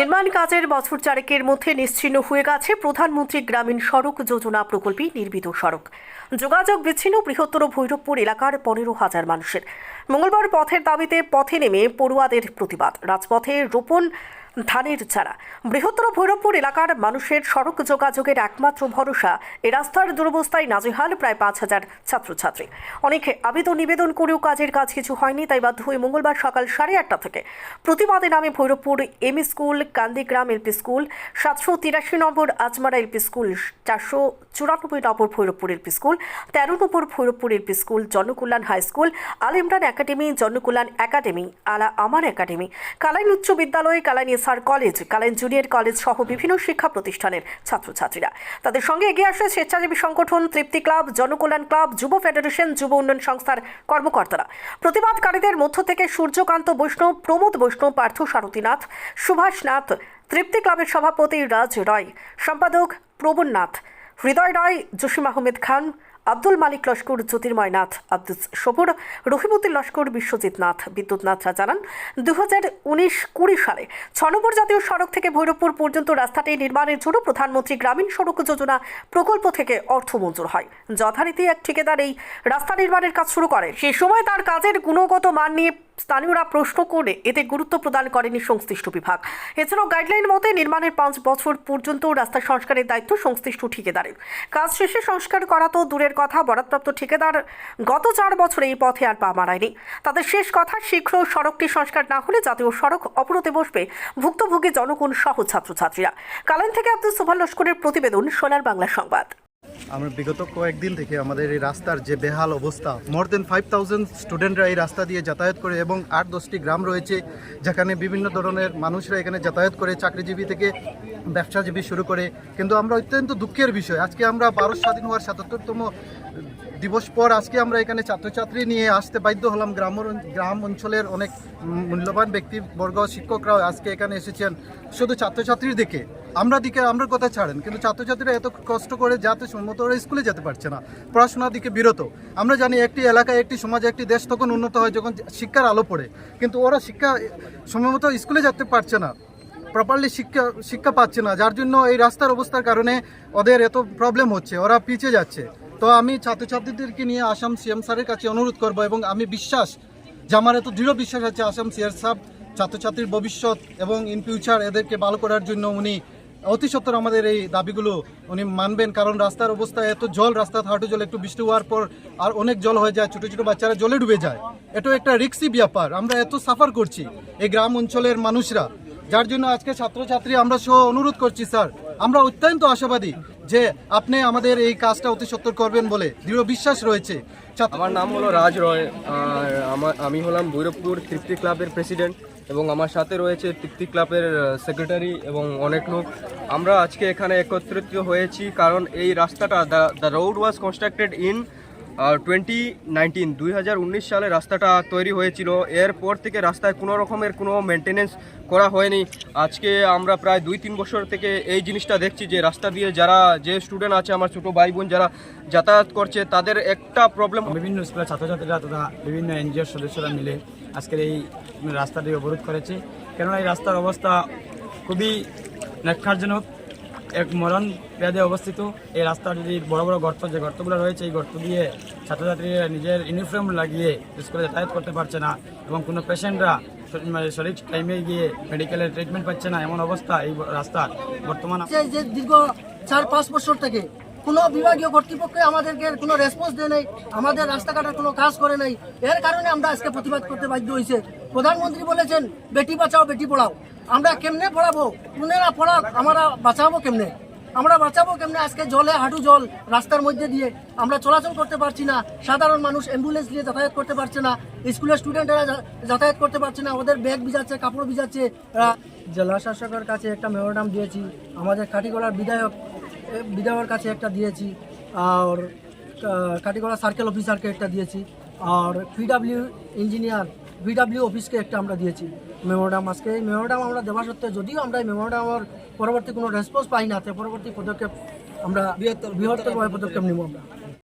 নির্মাণ কাজের বছর চারেকের মধ্যে নিশ্চিন্ন হয়ে গেছে প্রধানমন্ত্রী গ্রামীণ সড়ক যোজনা প্রকল্পে নির্মিত সড়ক। যোগাযোগ বিচ্ছিন্ন বৃহত্তর ভৈরবপুর এলাকার পনেরো হাজার মানুষের। মঙ্গলবার পথের দাবিতে পথে নেমে পড়ুয়াদের প্রতিবাদ। রাজপথে রোপণ ধানের চারা। বৃহত্তর ভৈরবপুর এলাকার মানুষের সড়ক যোগাযোগের একমাত্র ভরসা এ রাস্তার দুরবস্থায় নাজেহাল প্রায় পাঁচ হাজার ছাত্রছাত্রী। অনেকে আবেদন নিবেদন করেও কাজের কাজ কিছু হয়নি, তাই বাধ্য হয়ে মঙ্গলবার সকাল সাড়ে আটটা থেকে প্রতিবাদে নামে Bhairabpur M school Kandigram LP school, সাতশো তিরাশি নম্বর আজমারা এলপি স্কুল, চারশো চুরানব্বই নম্বর ভৈরবপুর এলপি স্কুল, তেরো নম্বর Bhairabpur LP school, Janakalyan high school Al Imran academy, Janakalyan academy, আলা আমার একাডেমি, কালাইন উচ্চ বিদ্যালয়, Kalain SR college, Kalain junior college সহ বিভিন্ন শিক্ষা প্রতিষ্ঠানের ছাত্রছাত্রীরা। তাদের সঙ্গে এগিয়ে আসে স্বেচ্ছাসেবী সংগঠন, তৃপ্তি ক্লাব, জনকল্যাণ ক্লাব, যুব ফেডারেশন, যুব উন্নয়ন সংস্থার কর্মকর্তারা। প্রতিবাদকারীদের মধ্য থেকে সূর্যকান্ত বৈষ্ণব, প্রমোদ বৈষ্ণব, পার্থ সারথীনাথ সুভাষ নাথ, তৃপ্তি ক্লাবের সভাপতি রাজ রয়, সম্পাদক প্রবণ নাথ হৃদয় রায় জসিম আহমেদ খান, আব্দুল মালিক লস্কর, জ্যোতির্ময় নাথ আব্দুল সবুর, রহিমুদ্দিন লস্কর, বিশ্বজিৎ নাথ, বিদ্যুৎ নাথরা জানান দু হাজার উনিশ কুড়ি সালে ছ নম্বর জাতীয় সড়ক থেকে ভৈরবপুর পর্যন্ত রাস্তাটি নির্মাণের জন্য প্রধানমন্ত্রী গ্রামীণ সড়ক যোজনা প্রকল্প থেকে অর্থ মঞ্জুর হয়। যথারীতি এক ঠিকাদার এই রাস্তা নির্মাণের কাজ শুরু করে। সেই সময় তার কাজের গুণগত মান নিয়ে স্থানীয়রা প্রশ্ন করে এতে গুরুত্ব প্রদান করেনি সংশ্লিষ্ট বিভাগ। এছাড়াও গাইডলাইন মতে নির্মাণের পাঁচ বছর পর্যন্ত রাস্তা সংস্কারের দায়িত্ব সংশ্লিষ্ট ঠিকাদারের। কাজ শেষে সংস্কার করা তো দূরের কথা, বরাদপ্রাপ্ত ঠিকাদার গত চার বছরে এই পথে আর পা মারায়নি। তাদের শেষ কথা, শীঘ্র সড়কটি সংস্কার না হলে জাতীয় সড়ক অবরোধে বসবে ভুক্তভোগী জনগণ সহ ছাত্রছাত্রীরা। কালাইন থেকে আব্দুল সুভান লস্করের প্রতিবেদন সোনার বাংলা সংবাদ। আমরা বিগত কয়েকদিন থেকে আমাদের এই রাস্তার যে বেহাল অবস্থা মোর দেন ফাইভ থাউজেন্ড স্টুডেন্টরা এই রাস্তা দিয়ে যাতায়াত করে এবং আট দশটি গ্রাম রয়েছে যেখানে বিভিন্ন ধরনের মানুষরা এখানে যাতায়াত করে, চাকরিজীবী থেকে ব্যবসাজীবী শুরু করে। কিন্তু আমরা অত্যন্ত দুঃখের বিষয়, আজকে আমরা ভারত স্বাধীন হওয়ার সাতাত্তরতম দিবস পর আজকে আমরা এখানে ছাত্রছাত্রী নিয়ে আসতে বাধ্য হলাম। গ্রাম গ্রাম অঞ্চলের অনেক মূল্যবান ব্যক্তিবর্গ, শিক্ষকরাও আজকে এখানে এসেছেন। শুধু ছাত্রছাত্রীর দিকে আমরা দিকে আমরা কথা ছাড়েন? কিন্তু ছাত্রছাত্রীরা এত কষ্ট করে যাতে সম্মত ওরা স্কুলে যেতে পারছে না। পড়াশোনার দিকে বিরত। আমরা জানি একটি এলাকায়, একটি সমাজে, একটি দেশ তখন উন্নত হয় যখন শিক্ষার আলো পড়ে। কিন্তু ওরা শিক্ষা সময়মতো স্কুলে যেতে পারছে না। প্রপারলি শিক্ষা শিক্ষা পাচ্ছে না। যার জন্য এই রাস্তার অবস্থার কারণে ওদের এত প্রবলেম হচ্ছে। ওরা পিছিয়ে যাচ্ছে। তো আমি ছাত্রছাত্রীদেরকে নিয়ে আসাম সিএম স্যারের কাছে অনুরোধ করব এবং আমি বিশ্বাস, যে আমার এত দৃঢ় বিশ্বাস আছে আসাম সিআর সাহেব ছাত্রছাত্রীর ভবিষ্যৎ এবং ইন ফিউচার এদেরকে ভালো করার জন্য উনি অতি সত্তর আমাদের এই দাবিগুলো উনি মানবেন, কারণ রাস্তার অবস্থা এত জল, রাস্তা হাঁটু জল, একটু বৃষ্টি হওয়ার পর আর অনেক জল হয়ে যায়, ছোটো ছোটো বাচ্চারা জলে ডুবে যায়। এটা একটা রিক্সি ব্যাপার, আমরা এত সাফার করছি এই গ্রাম অঞ্চলের মানুষরা। যার জন্য আজকে ছাত্রছাত্রী আমরা সহ অনুরোধ করছি, স্যার। আমরা অত্যন্ত আশাবাদী যে আপনি আমাদের এই কাজটা অতি সত্তর করবেন বলে দৃঢ় বিশ্বাস রয়েছে। আমার নাম হলো রাজ রয়, আর আমি হলাম ভৈরবপুর তৃপ্তি ক্লাবের প্রেসিডেন্ট। এবং আমার সাথে রয়েছে তৃপ্তি ক্লাবের সেক্রেটারি এবং অনেক লোক। আমরা আজকে এখানে একত্রিত হয়েছি কারণ এই রাস্তাটা the the road was constructed in twenty nineteen দুই হাজার উনিশ সালে রাস্তাটা তৈরি হয়েছিল। এরপর থেকে রাস্তায় কোনো রকমের কোনো মেনটেনেন্স করা হয়নি। আজকে আমরা প্রায় দুই তিন বছর থেকে এই জিনিসটা দেখছি যে রাস্তা দিয়ে যারা, যে স্টুডেন্ট আছে, আমার ছোটো ভাই বোন যারা যাতায়াত করছে, তাদের একটা প্রবলেম বিভিন্ন স্কুলের ছাত্রছাত্রীরা তথা বিভিন্ন এনজিওর সদস্যরা মিলে আজকের এই রাস্তাটি অবরোধ করেছে। কেননা এই রাস্তার অবস্থা খুবই নেক্ষারজনক এক মরণ পেয়াদে অবস্থিত। এই রাস্তার যদি বড় বড় গর্ত, যে গর্তগুলো রয়েছে, এই গর্ত দিয়ে ছাত্রছাত্রীরা নিজের ইউনিফর্ম লাগিয়ে স্কুলে যাতায়াত করতে পারছে না এবং কোনো পেশেন্টরা সঠিক টাইমে গিয়ে মেডিকেলের ট্রিটমেন্ট পাচ্ছে না। এমন অবস্থা এই রাস্তার বর্তমান দীর্ঘ চার পাঁচ বছর থেকে কোনো বিভাগীয় কর্তৃপক্ষ আমাদেরকে কোনো রেসপন্স দেয় নাই, আমাদের রাস্তাঘাটের কোনো কাজ করে নাই। এর কারণে আমরা আজকে প্রতিবাদ করতে বাধ্য হয়েছে। প্রধানমন্ত্রী বলেছেন, বেটি বাঁচাও, বেটি পড়াও। আমরা কেমনে পড়াবো? পুনেরা পড়াক, আমরা বাঁচাবো কেমনে? আমরা বাঁচাবো কেমনে? আজকে জলে হাঁটু জল রাস্তার মধ্যে দিয়ে আমরা চলাচল করতে পারছি না। সাধারণ মানুষ অ্যাম্বুলেন্স নিয়ে যাতায়াত করতে পারছে না। স্কুলের স্টুডেন্টরা যাতায়াত করতে পারছে না। ওদের ব্যাগ ভিজাচ্ছে, কাপড় ভিজাচ্ছে। জেলা শাসকের কাছে একটা মেমোরান্ডাম দিয়েছি। আমাদের কাটিগড়ার বিধায়ক বিধায়কের কাছে একটা দিয়েছি আর কাটিগড়া সার্কেল অফিসারকে একটা দিয়েছি আর পিডাব্লিউ ইঞ্জিনিয়ার ভিডাব্লিউ অফিসকে একটা আমরা দিয়েছি। মেমোরাম আজকে এই মেমোরাম আমরা দেওয়া সত্ত্বেও যদিও আমরা এই মেমোরামের পরবর্তী কোনো রেসপন্স পাই না তো পরবর্তী পদক্ষেপ আমরা বৃহত্তর বৃহত্তরভাবে পদক্ষেপ নেব আমরা।